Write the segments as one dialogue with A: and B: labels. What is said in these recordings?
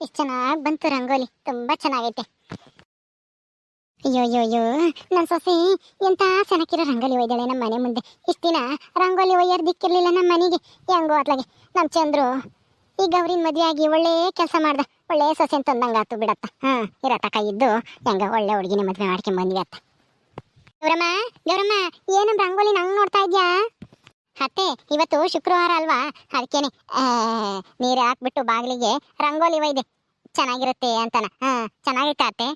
A: ಎಷ್ಟು ಚೆನ್ನಾಗಿ ಬಂತು ರಂಗೋಲಿ. ತುಂಬಾ ಚೆನ್ನಾಗೈತೆ. ಅಯ್ಯೋ ಅಯ್ಯೋ ಅಯ್ಯೋ ನನ್ನ ಸೊಸೆ ಎಂತ ಚೆನ್ನಾಗಿರೋ ರಂಗೋಲಿ ಒಯ್ದಾಳೆ ನಮ್ಮ ಮನೆ ಮುಂದೆ. ಇಷ್ಟು ದಿನ ರಂಗೋಲಿ ಒಯ್ಯರ್ ದಿಕ್ಕಿರ್ಲಿಲ್ಲ ನಮ್ಮ ಮನೆಗೆ. ಹೆಂಗೋ ಅತ್ಲಾಗೆ. ನಮ್ಮ ಚಂದ್ರು ಈಗ ಅವ್ರಿನ ಮದುವೆ ಆಗಿ ಒಳ್ಳೆ ಕೆಲಸ ಮಾಡ್ದ. ಒಳ್ಳೆ ಸೊಸೆ ಅಂತ ಅಂದಂಗಾತು ಬಿಡತ್ತ. ಹಾ ಕೈ ಇದ್ದು. ಹೆಂಗ ಒಳ್ಳೆ ಹುಡುಗಿನ ಮದುವೆ ಮಾಡ್ಕೊಂಡ್ ಬಂದ್ವಿ ಅತ್ತ. ಗೌರಮ್ಮ ಗೌರಮ್ಮ, ಏನು ರಂಗೋಲಿ ನಂಗೆ ನೋಡ್ತಾ ಇದ್ಯಾ? ಅತ್ತೆ ಇವತ್ತು ಶುಕ್ರವಾರ ಅಲ್ವಾ? ಅದಕ್ಕೇನೆ ನೀರು ಹಾಕ್ಬಿಟ್ಟು ಬಾಗಿಲಿಗೆ ರಂಗೋಲಿ ಒಯ್ದೆ, ಚೆನ್ನಾಗಿರುತ್ತೆ ಅಂತನ. ಹಾ ಚೆನ್ನಾಗಿತ್ತ ಅತ್ತೆ?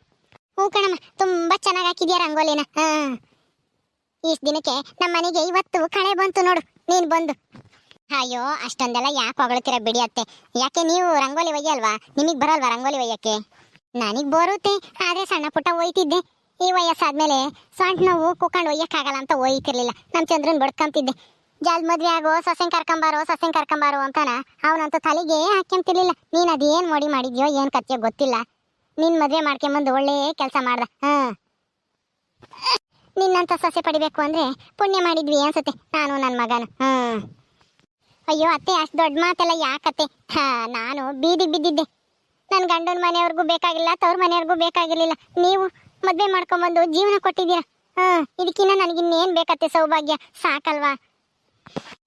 A: ಹ್ಞೂ ಕಣಮ್ಮ, ತುಂಬಾ ಚೆನ್ನಾಗಿ ಹಾಕಿದ್ಯಾ ರಂಗೋಲಿನ? ಹಾ ಇಷ್ಟು ದಿನಕ್ಕೆ ನಮ್ಮ ಮನೆಗೆ ಇವತ್ತು ಕಳೆ ಬಂತು ನೋಡು, ನೀನು ಬಂದು. ಅಯ್ಯೋ, ಅಷ್ಟೊಂದೆಲ್ಲ ಯಾಕೆ ಹೊಗಳ್ತೀರ ಬಿಡಿ ಅತ್ತೆ. ಯಾಕೆ, ನೀವು ರಂಗೋಲಿ ಒಯ್ಯಲ್ವಾ? ನಿಮಗೆ ಬರಲ್ವಾ ರಂಗೋಲಿ ಒಯ್ಯಕ್ಕೆ? ನನಗೆ ಬರುತ್ತೆ, ಆದರೆ ಸಣ್ಣ ಪುಟ್ಟ ಒಯ್ತಿದ್ದೆ. ಈ ವಯಸ್ಸಾದ್ಮೇಲೆ ಸೊಂಟ ನೋವು ಕುಕ್ಕಂಡು ಒಯ್ಯಕ್ಕಾಗಲ್ಲ ಅಂತ ಒಯ್ತಿರ್ಲಿಲ್ಲ. ನಮ್ಮ ಚಂದ್ರನ್ ಬಡ್ಕೊಂತಿದ್ದೆ. ಜಲ್ ಮದ್ವೆ ಆಗೋ, ಸೊಸೆನ್ ಕರ್ಕೊಂಬಾರೋ ಸೊಸೆನ್ ಕರ್ಕೊಂಬಾರೋ ಅಂತಾನ? ಅವನಂತೂ ತಲೆಗೆ ಹಾಕ್ಯಂತಿರ್ಲಿಲ್ಲ ನೀನ್ ಅದೇನ್ ಮೋಡಿ ಮಾಡಿದ್ಯೋ, ಏನ್ ಕಥೆ ಗೊತ್ತಿಲ್ಲ. ನಿನ್ ಮದ್ವೆ ಮಾಡ್ಕೊಂಬಂದು ಒಳ್ಳೆ ಕೆಲಸ ಮಾಡ್ದ. ಹಾ. ನಿನ್ನಂತ ಸೊಸೆ ಪಡಿಬೇಕು ಅಂದ್ರೆ ಪುಣ್ಯ ಮಾಡಿದ್ವಿ ಅನ್ಸುತ್ತೆ. ನಾನು ನನ್ನ ಮಗನು. ಹ. ಅಯ್ಯೋ ಅತ್ತೆ, ಅಷ್ಟು ದೊಡ್ಡ ಮಾತೆಲ್ಲ ಯಾಕತ್ತೆ ಹಾ, ನಾನು ಬೀದಿ ಬಿದ್ದಿದ್ದೆ. ನನ್ನ ಗಂಡನ ಮನೆಯವ್ರಿಗೂ ಬೇಕಾಗಿಲ್ಲ, ತವ್ರ ಮನೆಯವ್ರಿಗೂ ಬೇಕಾಗಿರ್ಲಿಲ್ಲ. ನೀವು ಮದ್ವೆ ಮಾಡ್ಕೊಂಬಂದು ಜೀವನ ಕೊಟ್ಟಿದ್ದೀರಾ? ಹ, ಇದಕ್ಕಿನ್ನ ನನಗಿನ್ನೇನ್ ಬೇಕತ್ತೆ ಸೌಭಾಗ್ಯ? ಸಾಕಲ್ವಾ?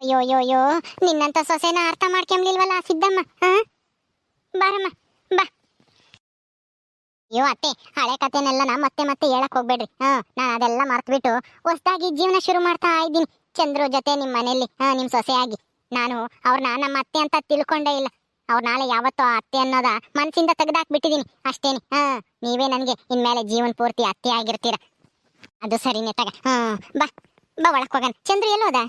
A: ಅಯ್ಯೋ ಅಯ್ಯೋ ಅಯ್ಯೋ, ನಿನ್ನಂತ ಸೊಸೆನ ಅರ್ಥ ಮಾಡ್ಕೊಂಬ್ಲಿಲ್ವಲ್ಲ ಸಿದ್ದಮ್ಮ? ಬಾರಮ್ಮ, ಬಾ. ಅಯ್ಯೋ, ಅತ್ತೆ, ಹಳೆ ಕಥೆನೆಲ್ಲ ನಾ ಮತ್ತೆ ಮತ್ತೆ ಹೇಳಕ್ ಹೋಗ್ಬೇಡ್ರಿ. ಹಾ ನಾನು ಅದೆಲ್ಲ ಮರ್ತ್ಬಿಟ್ಟು ಹೊಸದಾಗಿ ಜೀವನ ಶುರು ಮಾಡ್ತಾ ಇದ್ದೀನಿ. ಚಂದ್ರ ಜೊತೆ ನಿಮ್ಮ ಮನೆಯಲ್ಲಿ ಹಾ ನಿಮ್ ಸೊಸೆಯಾಗಿ. ನಾನು ಅವ್ರನ್ನ ನಮ್ಮ ಅತ್ತೆ ಅಂತ ತಿಳ್ಕೊಂಡೇ ಇಲ್ಲ. ಅವ್ರ ನಾಳೆ ಯಾವತ್ತೋ ಅತ್ತೆ ಅನ್ನೋದ ಮನ್ಸಿಂದ ತೆಗ್ದಾಕ್ಬಿಟ್ಟಿದೀನಿ ಅಷ್ಟೇನಿ. ಹಾ ನೀವೇ ನನಗೆ ಇನ್ಮೇಲೆ ಜೀವನ ಪೂರ್ತಿ ಅತ್ತೆ ಆಗಿರ್ತೀರ. ಅದು ಸರಿನೇ ತಗ. ಹಾ ಬಾ ಬಾ ಒಳಕ್ ಹೋಗೋಣ. ಚಂದ್ರ ಎಲ್ಲೋದ?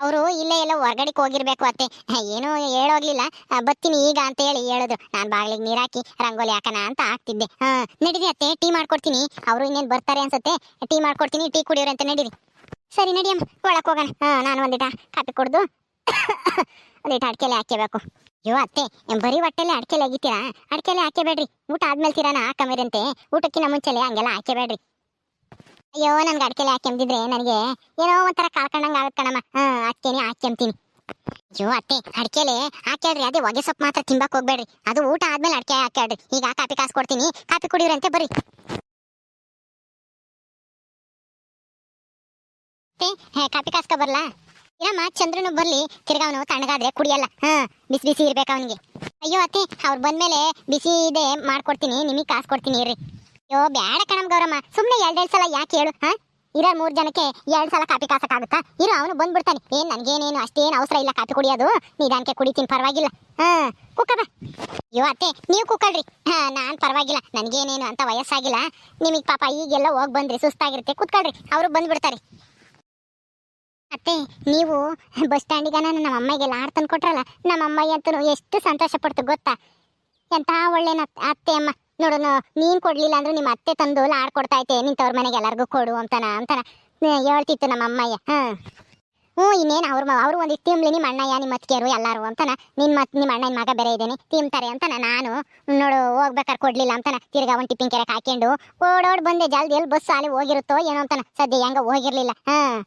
A: ಅವರು, ಇಲ್ಲೇ ಎಲ್ಲ ಹೊರಗಡೆ ಹೋಗಿರ್ಬೇಕು ಅತ್ತೆ. ಏನೂ ಹೇಳೋಗ್ಲಿಲ್ಲ. ಬತ್ತಿನಿ ಈಗ ಅಂತ ಹೇಳಿ ಹೇಳಿದ್ರು. ನಾನು ಬಾಗಿಲಿಗೆ ನೀರಾಕಿ ರಂಗೋಲಿ ಹಾಕೋಣ ಅಂತ ಹಾಕ್ತಿದ್ದೆ ಹಾಂ, ನಡೀರಿ ಅತ್ತೆ, ಟೀ ಮಾಡ್ಕೊಡ್ತೀನಿ. ಅವರು ಇನ್ನೇನು ಬರ್ತಾರೆ ಅನ್ಸುತ್ತೆ, ಟೀ ಮಾಡ್ಕೊಡ್ತೀನಿ, ಟೀ ಕುಡಿಯೋರು ಅಂತ ನಡೀರಿ. ಸರಿ ನಡಿಯಮ್ಮ ಒಳಕ್ ಹೋಗೋಣ. ಹಾ, ನಾನು ಒಂದಿಟ ಕಾಪಿ ಕುಡ್ದು ಒಂದಿಟ ಅಡ್ಕೆಲೆ ಹಾಕ್ಯಬೇಕು. ಅಯ್ಯೋ ಅತ್ತೆ ಬರೀ ಹೊಟ್ಟೆಲೆ ಅಡ್ಕೆಲೆ ಆಗಿತ್ತೀರಾ ಅಡ್ಕೆಲೆ ಹಾಕ್ಯಬೇಡ್ರಿ. ಊಟ ಆದ್ಮೇಲೆ ತೀರಾನ ಅಂತೆ. ಊಟಕ್ಕಿಂತ ಮುಂಚೆಲೆ ಹಂಗೆಲ್ಲ ಹಾಕ್ಯಬೇಡ್ರಿ. ಅಯ್ಯೋ, ನನ್ಗೆ ಅಡ್ಕೆಲೆ ಹಾಕೆಂಬಿದ್ರೆ ನನಗೆ ಏನೋ ಒಂಥರ ಕಾಳ್ಕೊಂಡಂಗೆ ಆಗುತ್ತೆ ಕಣಮ್ಮ. ಹಾಂ ಅಡ್ಕೆನೆ ಹಾಕ್ಯಂತೀನಿ ಅಯ್ಯೋ, ಅತ್ತೆ, ಅಡ್ಕೆಲೆ ಹಾಕ್ಯಾಡ್ರಿ ಅದೇ ಒಗೆ ಸೊಪ್ಪು ಮಾತ್ರ ತಿಂಬಕ್ ಹೋಗ್ಬೇಡ್ರಿ. ಅದು ಊಟ ಆದ್ಮೇಲೆ ಅಡ್ಕೆ ಹಾಕ್ಯಾಡ್ರಿ ಈಗ ಕಾಪಿ ಕಾಸು ಕೊಡ್ತೀನಿ, ಕಾಪಿ ಕುಡಿಯೋರಂತೆ ಬರ್ರಿ. ಕಾಪಿ ಕಾಸ್ಕ ಬರ್ಲಾ? ಏನಮ್ಮ ಚಂದ್ರನು ಬರ್ಲಿ. ತಿರ್ಗಾ ಅವನು ತಣ್ಣಗಾದ್ರೆ ಕುಡಿಯಲ್ಲ. ಹಾ, ಬಿಸಿ ಬಿಸಿ ಇರ್ಬೇಕು ಅವನಿಗೆ. ಅಯ್ಯೋ, ಅತ್ತೆ, ಅವ್ರು ಬಂದ್ಮೇಲೆ ಬಿಸಿ ಇದೆ ಮಾಡ್ಕೊಡ್ತೀನಿ, ನಿಮಗೆ ಕಾಸು ಕೊಡ್ತೀನಿ ಇರ್ರಿ. ಅಯ್ಯೋ ಬ್ಯಾಡ ಕಣಮ್ ಗೌರಮ್ಮ. ಸುಮ್ಮನೆ ಎರಡೆರಡು ಸಲ ಯಾಕೆ ಹೇಳು, ಹಾ? ಇರೋ ಮೂರು ಜನಕ್ಕೆ ಎರಡು ಸಲ ಕಾಪಿ ಕಾಸಕ್ಕಾಗುತ್ತಾ? ಇರೋ, ಅವನು ಬಂದ್ಬಿಡ್ತಾನೆ. ಏನ್, ನನಗೇನೇನು ಅಷ್ಟೇನು ಅವಸರ ಇಲ್ಲ ಕಾಪಿ ಕುಡಿಯೋದು? ನಿಧಾನಕ್ಕೆ ಕುಡಿತೀನಿ, ಪರವಾಗಿಲ್ಲ. ಹಾ ಕುಕ್ಕಬ ಅಯ್ಯೋ, ಅತ್ತೆ, ನೀವು ಕುಕ್ಕಳ್ರಿ. ಹಾ, ನಾನ್ ಪರವಾಗಿಲ್ಲ. ನನಗೇನೇನು ಅಂತ ವಯಸ್ಸಾಗಿಲ್ಲ. ನಿಮಗೆ ಪಾಪ ಈಗೆಲ್ಲ ಹೋಗಿ ಬಂದ್ರಿ, ಸುಸ್ತಾಗಿರುತ್ತೆ. ಕುತ್ಕೊಳ್ರಿ, ಅವರು ಬಂದ್ಬಿಡ್ತಾರೆ. ಅತ್ತೆ, ನೀವು ಬಸ್ ಸ್ಟ್ಯಾಂಡಿಗೆ ನಾನು ನಮ್ಮ ಅಮ್ಮಗೆ ಲಾರ್ ತಂದು ಕೊಟ್ರಲ್ಲ ನಮ್ಮ ಅಮ್ಮಗೆ ಅಂತೂ ಎಷ್ಟು ಸಂತೋಷ ಪಡ್ತು ಗೊತ್ತಾ? ಎಂತಹ ಒಳ್ಳೆಯ ಅತ್ತೆ, ಅಮ್ಮ. ನೋಡು ನೋ- ನೀನ್ ಕೊಡ್ಲಿಲ್ಲ ಅಂದ್ರೆ ನಿಮ್ಮ ಅತ್ತೆ ತಂದು ಲಾಡ್ ಕೊಡ್ತಾ ಐತೆ ನಿಂತವ್ರ ತವ್ರ ಮನೆಗೆ ಎಲ್ಲರಿಗೂ ಕೊಡು ಅಂತಾನ ಅಂತಾನ. ಹೇಳ್ತಿತ್ತು ನಮ್ಮ ಅಮ್ಮಯ್ಯ. ಹಾ. ಹ್ಞೂ, ಇನ್ನೇನು ಅವ್ರ ಅವ್ರು ಒಂದು ತಿಮ್ಲಿ ನಿಮ್ಮ ಅಣ್ಣಯ್ಯ, ನಿಮ್ಮ ಅತ್ತಿಗೆರು ಎಲ್ಲರೂ ಅಂತಾನ. ನಿಮ್ಮ ನಿಮ್ಮ ಅಣ್ಣನ ಮಗ ಬೇರೆ ಇದ್ದೀನಿ ತಿಂತಾರೆ ಅಂತಾನ ನಾನು. ನೋಡು ಹೋಗ್ಬೇಕಾರೆ ಕೊಡಲಿಲ್ಲ ಅಂತಾನ. ತಿರ್ಗಾ ಒಂದು ಟಿಫಿನ್ ಕೆರೆ ಹಾಕೊಂಡು ಓಡೋಡ್ ಬಂದೆ. ಜಲ್ದಿ ಎಲ್ಲಿ ಬಸ್ ಅಲ್ಲಿ ಹೋಗಿರುತ್ತೋ ಏನೋ ಅಂತಾನ. ಸದ್ಯ ಹೆಂಗ ಹೋಗಿರ್ಲಿಲ್ಲ. ಹಾಂ.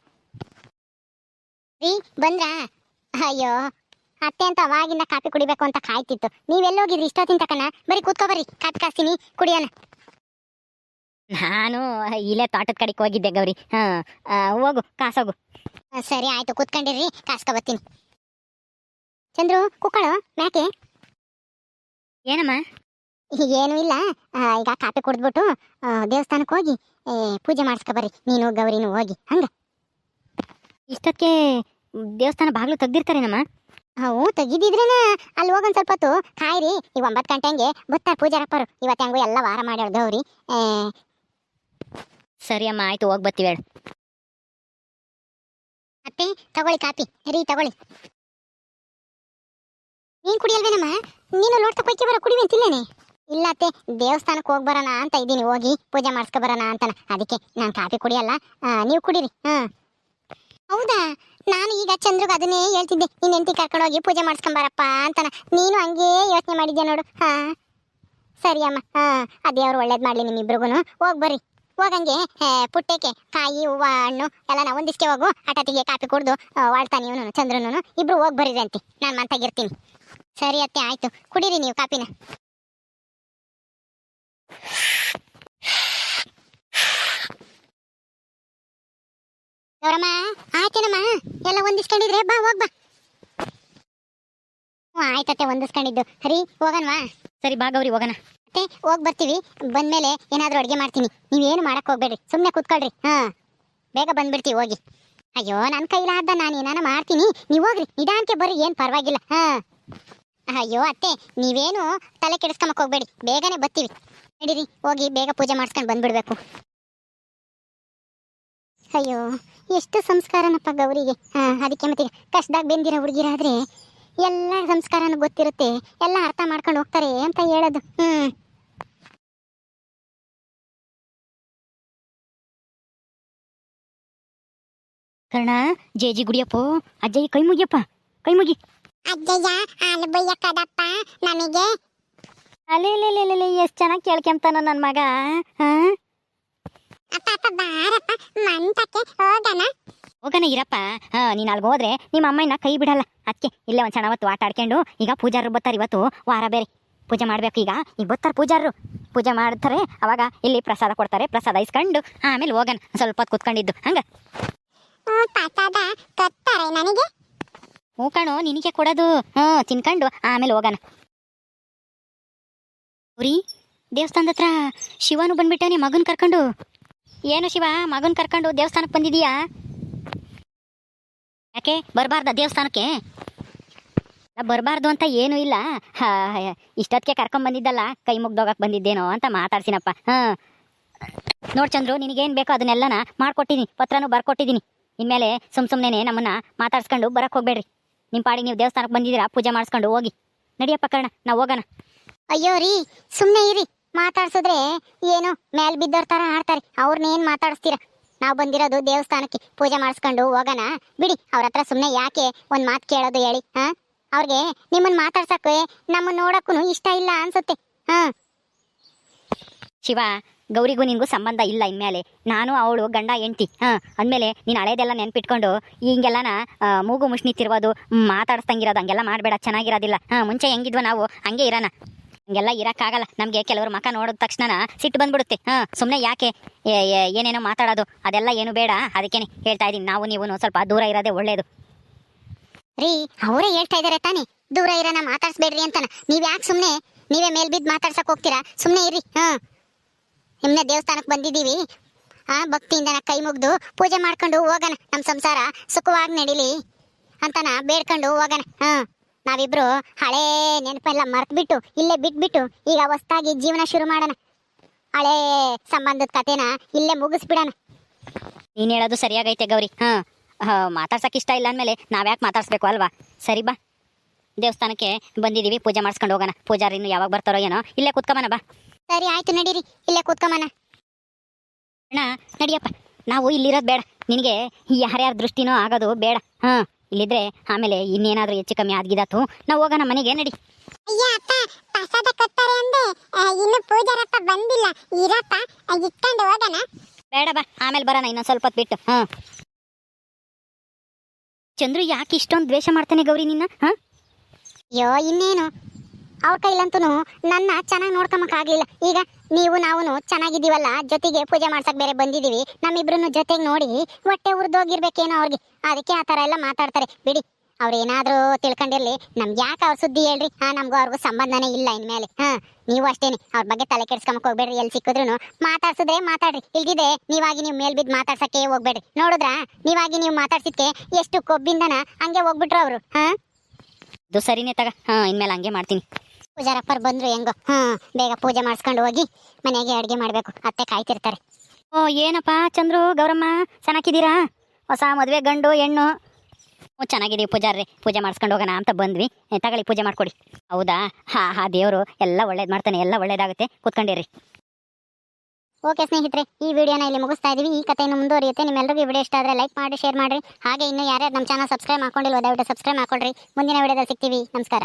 A: ರೀ, ಬಂದ್ರಾ? ಅಯ್ಯೋ ಅತ್ತೆ ಅಂತ ಅವಾಗಿಂದ ಕಾಫಿ ಕುಡಿಬೇಕು ಅಂತ ಕಾಯ್ತಿತ್ತು. ನೀವೆಲ್ಲೋಗಿದ್ರಿ ಇಷ್ಟೊತ್ತಿನ ತಕನ ಬರೀ ಕೂತ್ಕೋ ಬರ್ರಿ. ಕಾಪಿ ಕಾಸ್ತೀನಿ. ಕುಡಿಯೋಣ.
B: ನಾನು ಇಲ್ಲೇ ತೋಟದ ಕಡೆಗೆ ಹೋಗಿದ್ದೆ ಗೌರಿ. ಹಾಂ ಹೋಗು ಕಾಸೋಗು
A: ಸರಿ ಆಯ್ತು. ಕೂತ್ಕೊಂಡಿರ್ರಿ. ಕಾಸ್ಕೋ ಬರ್ತೀನಿ. ಚಂದ್ರು ಕುಕ್ಕಳು ಮ್ಯಾಕೆ?
B: ಏನಮ್ಮ?
A: ಏನೂ ಇಲ್ಲ. ಈಗ ಕಾಫಿ ಕುಡಿದ್ಬಿಟ್ಟು ದೇವಸ್ಥಾನಕ್ಕೆ ಹೋಗಿ ಪೂಜೆ ಮಾಡಿಸ್ಕೊ ಬರ್ರಿ. ನೀನು ಗೌರಿನು ಹೋಗಿ. ಹಂಗ?
B: ಇಷ್ಟಕ್ಕೆ ದೇವಸ್ಥಾನ ಬಾಗಿಲು ತೆಗ್ದಿರ್ತಾರೇನಮ್ಮ?
A: ಹ್ಞೂ ತೆಗಿದಿದ್ರೇನ ಅಲ್ಲಿ ಹೋಗೊಂದ್ ಸ್ವಲ್ಪ ಹೊತ್ತು, ಕಾಯ್ರಿ ಈಗ ಒಂಬತ್ತು ಗಂಟೆ ಹಂಗೆ ಬರ್ತಾರೆ ಪೂಜಾರಪ್ಪರು ಇವತ್ತು ಹೆಂಗೋ ಎಲ್ಲ ವಾರ ಮಾಡ್ಯಾರ ಗೌರಿ
B: ಸರಿ ಅಮ್ಮ, ಆಯ್ತು, ಹೋಗಿ ಬರ್ತೀವಿ ಹೇಳು.
A: ಅತ್ತೆ ತಗೊಳ್ಳಿ ಕಾಪಿ ರೀ, ತಗೊಳ್ಳಿ. ನೀನ್ ಕುಡಿಯಲ್ವೇನಮ್ಮ? ನೀನು ನೋಡ್ತಾ ಕೊಯ್ಕೆ ಬರೋ ಕುಡಿವೆ ಅಂತಿಲ್ಲೇನೆ? ಇಲ್ಲ ಅತ್ತೆ ದೇವಸ್ಥಾನಕ್ಕೆ ಹೋಗಿ ಬರೋಣ ಅಂತ ಇದ್ದೀನಿ. ಹೋಗಿ ಪೂಜೆ ಮಾಡಿಸ್ಕೊ ಬರೋಣ ಅಂತನ. ಅದಕ್ಕೆ ನಾನು ಕಾಫಿ ಕುಡಿಯಲ್ಲ. ನೀವು ಕುಡೀರಿ. ಹಾ. ಹೌದಾ? ನಾನು ಈಗ ಚಂದ್ರಗ ಅದನ್ನೇ ಹೇಳ್ತಿದ್ದೆ ನಿನ್ನ ಹೆಂಡತಿ ಕರ್ಕೊಂಡು ಹೋಗಿ ಪೂಜೆ ಮಾಡಿಸ್ಕೊಂಬಾರಪ್ಪ ಅಂತಾನ. ನೀನು ಹಂಗೆ ಯೋಚನೆ ಮಾಡಿದ್ಯಾ ನೋಡು. ಹಾ. ಸರಿ ಅಮ್ಮ. ಹಾ. ಅದೇ ಅವ್ರು ಒಳ್ಳೇದು ಮಾಡಲಿ ನಿಮ್ಮಿಬ್ರಿಗೂ ಹೋಗಿ ಬರ್ರಿ. ಹೋಗಂಗೆ ಪುಟ್ಟಕ್ಕೆ ಕಾಯಿ, ಹೂವು, ಹಣ್ಣು ಎಲ್ಲ ನಾವು ಒಂದಿಸ್ಕೆ ಹೋಗು. ಹಠಾತಿಗೆ ಕಾಪಿ ಕುಡ್ದು ವಾಳ್ತಾನೆ ಇವನು ಚಂದ್ರನು ಇಬ್ರು ಹೋಗಿ ಬರ್ರಿ ಅಂತೆ. ನಾನು ಮಂತಾಗಿರ್ತೀನಿ. ಸರಿ ಅತ್ತೆ, ಆಯ್ತು. ಕುಡೀರಿ ನೀವು ಕಾಪಿನ ಗೌರಮ್ಮ ಆಯ್ತೇನಮ್ಮ ಎಲ್ಲ ಹೊಂದಿಸ್ಕೊಂಡಿದ್ರೆ ಬಾ ಹೋಗ್ ಬಾ. ಹ್ಞೂ ಆಯ್ತತ್ತೆ ಹೊಂದಿಸ್ಕೊಂಡಿದ್ದು. ಹರಿ ಹೋಗನ್ವಾ?
B: ಸರಿ ಬಾ ಗೌರಿ ಹೋಗೋಣ.
A: ಮತ್ತೆ ಹೋಗ್ ಬರ್ತೀವಿ. ಬಂದ್ಮೇಲೆ ಏನಾದ್ರೂ ಅಡ್ಗೆ ಮಾಡ್ತೀನಿ. ನೀವೇನು ಮಾಡಕ್ ಹೋಗ್ಬೇಡ್ರಿ. ಸುಮ್ಮನೆ ಕೂತ್ಕೊಳ್ರಿ. ಹಾ. ಬೇಗ ಬಂದ್ಬಿಡ್ತೀವಿ ಹೋಗಿ. ಅಯ್ಯೋ ನನ್ನ ಕೈಲಾದ ನಾನು ಏನಾನ ಮಾಡ್ತೀನಿ. ನೀವು ಹೋಗ್ರಿ. ನಿಧಾನಕ್ಕೆ ಬರ್ರಿ ಏನು ಪರವಾಗಿಲ್ಲ. ಹಾ. ಅಯ್ಯೋ ಅತ್ತೆ ನೀವೇನು ತಲೆ ಕೆಡಿಸ್ಕೊಂಬಕ್ ಹೋಗ್ಬೇಡಿ. ಬೇಗನೆ ಬರ್ತೀವಿ. ನಡೀರಿ ಹೋಗಿ ಬೇಗ ಪೂಜೆ ಮಾಡಿಸ್ಕೊಂಡು ಬಂದ್ಬಿಡ್ಬೇಕು. ಅಯ್ಯೋ ಎಷ್ಟು ಸಂಸ್ಕಾರನಪ್ಪ ಗೌರಿಗೆ. ಹಾ ಅದಕ್ಕೆ ಮತ್ತೆ ಕಷ್ಟದಾಗ ಬೆಂದಿರೋ ಹುಡುಗಿರಾದ್ರೆ ಎಲ್ಲ ಸಂಸ್ಕಾರನೂ ಗೊತ್ತಿರುತ್ತೆ ಎಲ್ಲ ಅರ್ಥ ಮಾಡ್ಕೊಂಡು ಹೋಗ್ತಾರೆ ಅಂತ ಹೇಳೋದು. ಹ್ಮ್.
B: ಕರ್ಣ ಜೇಜಿ ಗುಡಿಯಪ್ಪ ಅಜ್ಜಯ್ಯ ಕೈ ಮುಗಿಯಪ್ಪ ಕೈ ಮುಗಿ.
A: ಅಜ್ಜಯ್ಯ ಹಾಲು ಬಯ್ಯಕ್ಕದಪ್ಪ ನಮಗೆ.
B: ಅಲೇ ಎಷ್ಟು ಚೆನ್ನಾಗಿ ಕೇಳ್ಕೊಂತಾನ ನನ್ನ ಮಗ ಹಾ
A: ಅಪ್ಪ ಅಪ್ಪ ಹೋಗಣ
B: ಹೋಗಣ ಇರಪ್ಪ. ನೀನು ನೀನ್ ಅಲ್ಗ್ ಹೋದ್ರೆ ನಿಮ್ಮ ಅಮ್ಮನ ಕೈ ಬಿಡಲ್ಲ. ಅದಕ್ಕೆ ಇಲ್ಲೇ ಒಂದು ಸಣ್ಣ ಹೊತ್ತು ಆಟ ಆಡ್ಕೊಂಡು ಈಗ ಪೂಜಾರರು ಬರ್ತಾರೆ ಇವತ್ತು ವಾರ ಬೇರೆ. ಪೂಜೆ ಮಾಡಬೇಕು ಈಗ. ಈಗ ಬರ್ತಾರೆ ಪೂಜಾರರು. ಪೂಜೆ ಮಾಡ್ತಾರೆ ಅವಾಗ ಇಲ್ಲಿ ಪ್ರಸಾದ ಕೊಡ್ತಾರೆ ಪ್ರಸಾದ ಇಸ್ಕೊಂಡು ಆಮೇಲೆ ಹೋಗಣ ಸ್ವಲ್ಪ ಹೊತ್ತು ಕುತ್ಕೊಂಡಿದ್ದು. ಹಂಗ?
A: ಪ್ರಸಾದ ಕೊಡ್ತಾರೆ ನನಗೆ.
B: ಹ್ಞೂ ಕಣೋ ನಿನಗೆ ಕೊಡೋದು. ಹ್ಞೂ ತಿನ್ಕೊಂಡು ಆಮೇಲೆ ಹೋಗೋಣ ಉರಿ ದೇವಸ್ಥಾನದ ಹತ್ರ ಶಿವನು ಬಂದ್ಬಿಟ್ಟವನಿ ಮಗನ್ ಕರ್ಕೊಂಡು. ಏನು ಶಿವ ಮಗನ್ ಕರ್ಕೊಂಡು ದೇವಸ್ಥಾನಕ್ಕೆ ಬಂದಿದೀಯಾ? ಯಾಕೆ? ಬರಬಾರ್ದ ದೇವಸ್ಥಾನಕ್ಕೆ? ಬರಬಾರ್ದು ಅಂತ ಏನೂ ಇಲ್ಲ. ಇಷ್ಟೊತ್ತಿಗೆ ಕರ್ಕೊಂಡ್ ಬಂದಿದ್ದಲ್ಲ, ಕೈ ಮುಗ್ದೋಗಕ್ಕೆ ಬಂದಿದ್ದೇನೋ ಅಂತ ಮಾತಾಡ್ಸಿನಪ್ಪ. ಹಾಂ. ನೋಡ್ ಚಂದ್ರು, ನಿನಗೇನು ಬೇಕೋ ಅದನ್ನೆಲ್ಲನ ಮಾಡ್ಕೊಟ್ಟಿದ್ದೀನಿ ಪತ್ರನೂ ಬರ್ಕೊಟ್ಟಿದ್ದೀನಿ ಇನ್ಮೇಲೆ ಸುಮ್ ಸುಮ್ಮನೆ ನಮ್ಮನ್ನ ಮಾತಾಡ್ಸ್ಕೊಂಡು ಬರಕ್ಕೆ ಹೋಗ್ಬೇಡ್ರಿ. ನಿಮ್ಮ ಪಾಡಿಗೆ ನೀವು ದೇವಸ್ಥಾನಕ್ಕೆ ಬಂದಿದ್ದೀರಾ, ಪೂಜೆ ಮಾಡಿಸ್ಕೊಂಡು ಹೋಗಿ. ನಡಿಯಪ್ಪ ಕರ್ಣ ನಾವು ಹೋಗೋಣ.
A: ಅಯ್ಯೋ ರೀ ಸುಮ್ಮನೆ ಇರಿ. ಮಾತಾಡ್ಸಿದ್ರೆ ಏನು ಮ್ಯಾಲ್ ಬಿದ್ದೋರ್ ತರ ಆಡ್ತಾರೆ. ಅವ್ರನ್ನೇನ್ ಮಾತಾಡಿಸ್ತೀರ? ನಾವು ಬಂದಿರೋದು ದೇವಸ್ಥಾನಕ್ಕೆ ಪೂಜೆ ಮಾಡಿಸ್ಕೊಂಡು ಹೋಗೋಣ. ಬಿಡಿ, ಅವ್ರ ಹತ್ರ ಸುಮ್ಮನೆ ಯಾಕೆ ಒಂದ್ ಮಾತು ಕೇಳೋದು ಹೇಳಿ, ಹಾ? ಅವ್ರಿಗೆ ನಿಮ್ಮನ್ನ ಮಾತಾಡ್ಸಕ್ಕೆ ನಮ್ಮನ್ನ ನೋಡಕ್ಕೂ ಇಷ್ಟ ಇಲ್ಲ ಅನ್ಸುತ್ತೆ, ಹಾ?
B: ಶಿವ, ಗೌರಿಗೂ ನಿನಗೂ ಸಂಬಂಧ ಇಲ್ಲ ಇನ್ಮೇಲೆ. ನಾನು, ಅವಳು, ಗಂಡ, ಹೆಂಡ್ತಿ, ಹಾಂ? ಅಂದಮೇಲೆ ನೀನು ಹಳೇದೆಲ್ಲ ನೆನ್ಪಿಟ್ಕೊಂಡು ಹಿಂಗೆಲ್ಲನ ಮೂಗು ಮುಷ್ಣಿತ್ತಿರ್ಬೋದು ಮಾತಾಡ್ಸ್ದಂಗಿರೋದು, ಹಂಗೆಲ್ಲ ಮಾಡಬೇಡ, ಚೆನ್ನಾಗಿರೋದಿಲ್ಲ, ಹಾಂ? ಮುಂಚೆ ಹೆಂಗಿದ್ವ ನಾವು, ಹಂಗೆ ಇರೋಣ. ಹಂಗೆಲ್ಲ ಇರಕ್ಕಾಗಲ್ಲ. ನಮಗೆ ಕೆಲವರು ಮಕ ನೋಡಿದ ತಕ್ಷಣ ಸಿಟ್ಟು ಬಂದ್ಬಿಡುತ್ತೆ. ಹಾ ಸುಮ್ಮನೆ ಯಾಕೆ? ಏನೇನೋ ಮಾತಾಡೋದು. ಅದೆಲ್ಲ ಏನು ಬೇಡ. ಅದಕ್ಕೇನೆ ಹೇಳ್ತಾ ಇದೀನಿ ನಾವು ನೀವು ಸ್ವಲ್ಪ ದೂರ ಇರೋದೇ ಒಳ್ಳೇದು.
A: ರೀ, ಅವರೇ ಹೇಳ್ತಾ ಇದಾರೆ ತಾನೇ. ದೂರ ಇರೋಣ ಮಾತಾಡ್ಸ್ಬೇಡ್ರಿ ಅಂತಾನ. ನೀವ್ ಯಾಕೆ ಸುಮ್ನೆ ನೀವೇ ಮೇಲ್ ಬಿದ್ದು ಮಾತಾಡ್ಸಕ್ ಹೋಗ್ತೀರಾ? ಸುಮ್ನೆ ಇರಿ ಹಾ. ನಿಮ್ನೆ ದೇವಸ್ಥಾನಕ್ಕೆ ಬಂದಿದ್ದೀವಿ. ಆ, ಭಕ್ತಿಯಿಂದ ಕೈ ಮುಗ್ದು ಪೂಜೆ ಮಾಡ್ಕೊಂಡು ಹೋಗೋಣ. ನಮ್ಮ ಸಂಸಾರ ಸುಖವಾಗಿ ನಡೀಲಿ ಅಂತನ ಬೇಡ್ಕೊಂಡು ಹೋಗೋಣ. ಹಾ. ನಾವಿಬ್ರು ಹಳೇ ನೆನಪೆಲ್ಲ ಮರ್ತ್ಬಿಟ್ಟು ಇಲ್ಲೇ ಬಿಟ್ಬಿಟ್ಟು ಈಗ ಹೊಸ್ದಾಗಿ ಜೀವನ ಶುರು ಮಾಡೋಣ. ಹಳೇ ಸಂಬಂಧದ ಕತೆನ ಇಲ್ಲೇ ಮುಗಿಸ್ಬಿಡೋಣ.
B: ನೀನು ಹೇಳೋದು ಸರಿಯಾಗೈತೆ ಗೌರಿ. ಹಾಂ ಮಾತಾಡ್ಸಕ್ಕೆ ಇಷ್ಟ ಇಲ್ಲ ಅಂದಮೇಲೆ ನಾವ್ಯಾಕೆ ಮಾತಾಡ್ಸ್ಬೇಕು ಅಲ್ವಾ? ಸರಿ ಬಾ. ದೇವಸ್ಥಾನಕ್ಕೆ ಬಂದಿದ್ದೀವಿ ಪೂಜೆ ಮಾಡ್ಸ್ಕೊಂಡು ಹೋಗೋಣ. ಪೂಜಾರಿ ಇನ್ನು ಯಾವಾಗ ಬರ್ತಾರೋ ಏನೋ. ಇಲ್ಲೇ ಕುತ್ಕೊಂಬನ ಬಾ.
A: ಸರಿ ಆಯ್ತು ನಡೀರಿ. ಇಲ್ಲೇ ಕೂತ್ಕೊಂಬನ
B: ಅಣ್ಣ ನಡಿಯಪ್ಪ. ನಾವು ಇಲ್ಲಿರೋದು ಬೇಡ. ನಿನಗೆ ಯಾರ್ಯಾರ ದೃಷ್ಟಿನೂ ಆಗೋದು ಬೇಡ. ಹಾಂ. ಇಲ್ಲಿದ್ರೆ ಆಮೇಲೆ ಇನ್ನೇನಾದರೂ ಹೆಚ್ಚು ಕಮ್ಮಿ ಆದ್ಗಿದಾತು ನಾವು ಹೋಗೋಣ ಮನೆಗೆ ನಡಿ.
A: ಅಯ್ಯ ಅಪ್ಪ ಪ್ರಸಾದ ಅಂದೆ. ಇನ್ನು ಪೂಜಾರಪ್ಪ ಬಂದಿಲ್ಲ. ಇರಪ್ಪ ಇಟ್ಕೊಂಡು ಹೋಗೋಣ.
B: ಬೇಡ ಬಾ ಆಮೇಲೆ ಬರೋಣ ಇನ್ನೊಂದು ಸ್ವಲ್ಪ ಹೊತ್ತು ಬಿಟ್ಟು. ಹಾಂ ಚಂದ್ರು ಯಾಕೆ ಇಷ್ಟೊಂದು ದ್ವೇಷ ಮಾಡ್ತಾನೆ ಗೌರಿ ನಿನ್ನ ಹಾಂ?
A: ಅಯ್ಯೋ ಇನ್ನೇನು? ಅವ್ರ ಕೈಲಂತೂ ನನ್ನ ಚೆನ್ನಾಗಿ ನೋಡ್ಕೊಂಬಕ್ಕಾಗಲಿಲ್ಲ ಈಗ ನೀವು ನಾವು ಚೆನ್ನಾಗಿದ್ದೀವಲ್ಲ, ಜೊತೆಗೆ ಪೂಜೆ ಮಾಡ್ಸಕ್ ಬೇರೆ ಬಂದಿದೀವಿ ನಮ್ಮಿಬ್ರು ಜೊತೆಗೆ ನೋಡಿ ಹೊಟ್ಟೆ ಉರ್ದೋಗಿರ್ಬೇಕೇನೋ ಅವ್ರಿಗೆ. ಅದಕ್ಕೆ ಆ ಥರ ಎಲ್ಲ ಮಾತಾಡ್ತಾರೆ. ಬಿಡಿ, ಅವ್ರು ಏನಾದರೂ ತಿಳ್ಕೊಂಡಿರ್ಲಿ. ನಮ್ಗೆ ಯಾಕೆ ಅವ್ರ ಸುದ್ದಿ ಹೇಳ್ರಿ? ಹಾ, ನಮ್ಗೂ ಅವ್ರಿಗೂ ಸಂಬಂಧನೇ ಇಲ್ಲ ಇನ್ಮೇಲೆ. ಹಾ, ನೀವು ಅಷ್ಟೇನೆ. ಅವ್ರ ಬಗ್ಗೆ ತಲೆ ಕೆಡ್ಸ್ಕೊಂಬಕ್ ಹೋಗ್ಬೇಡ್ರಿ, ಎಲ್ಲಿ ಸಿಕ್ಕಿದ್ರು ಮಾತಾಡ್ಸಿದ್ರೆ ಮಾತಾಡ್ರಿ. ಇಲ್ದಿದೆ ನೀವಾಗಿ ನೀವು ಮೇಲ್ ಬಿದ್ದು ಮಾತಾಡ್ಸಕ್ಕೆ ಹೋಗ್ಬೇಡ್ರಿ. ನೋಡಿದ್ರಾ? ನೀವಾಗಿ ನೀವು ಮಾತಾಡ್ಸಿದ್ಕೆ ಎಷ್ಟು ಕೊಬ್ಬಿಂದನ ಹಂಗೆ ಹೋಗ್ಬಿಟ್ರು ಅವರು. ಹಾ?
B: ಅದು ಸರಿನೇ ತಗ. ಹಾ, ಇನ್ಮೇಲೆ ಹಂಗೆ ಮಾಡ್ತೀನಿ.
A: ಪೂಜಾರಪ್ಪರ್ ಬಂದ್ರು ಹೆಂಗೋ. ಹಾ ಬೇಗ ಪೂಜೆ ಮಾಡಿಸ್ಕೊಂಡು ಹೋಗಿ ಮನೆಗೆ ಅಡುಗೆ ಮಾಡಬೇಕು. ಅತ್ತೆ ಕಾಯ್ತಿರ್ತಾರೆ.
B: ಓ ಏನಪ್ಪ ಚಂದ್ರು ಗೌರಮ್ಮ ಚೆನ್ನಾಗಿದ್ದೀರಾ? ಹೊಸ ಮದುವೆ ಗಂಡು ಹೆಣ್ಣು? ಹ್ಞೂ ಚೆನ್ನಾಗಿದ್ದೀವಿ ಪೂಜಾರ್ರಿ. ಪೂಜೆ ಮಾಡಿಸ್ಕೊಂಡು ಹೋಗೋಣ ಅಂತ ಬಂದ್ವಿ. ತಗೊಳ್ಳಿ ಪೂಜೆ ಮಾಡ್ಕೊಡಿ. ಹೌದಾ? ಹಾ ಹಾ ದೇವರು. ಎಲ್ಲ ಒಳ್ಳೇದು ಮಾಡ್ತಾನೆ. ಎಲ್ಲ ಒಳ್ಳೇದಾಗುತ್ತೆ. ಕೂತ್ಕೊಂಡಿರ್ರಿ
A: ಓಕೆ ಸ್ನೇಹಿತರೆ ಈ ವಿಡಿಯೋನ ಇಲ್ಲಿ ಮುಗಿಸ್ತಾ ಇದೀವಿ. ಈ ಕಥೆಯನ್ನು ಮುಂದುವರಿಯುತ್ತೆ. ನಿಮ್ಮೆಲ್ಲರಿಗೂ ಈ ವಿಡಿಯೋ ಇಷ್ಟ ಆದರೆ ಲೈಕ್ ಮಾಡಿ ಶೇರ್ ಮಾಡಿರಿ. ಹಾಗೆ ಇನ್ನು ಯಾರ್ಯಾರು ನಮ್ಮ ಚಾನಲ್ ಸಬ್ಸ್ಕ್ರೈಬ್ ಮಾಡ್ಕೊಂಡಿಲ್ವೋ ದಯವಿಟ್ಟು ಸಬ್ಸ್ಕ್ರೈಬ್ ಮಾಡ್ಕೊಳ್ರಿ. ಮುಂದಿನ ವಿಡಿಯೋದಲ್ಲಿ ಸಿಗ್ತೀವಿ. ನಮಸ್ಕಾರ.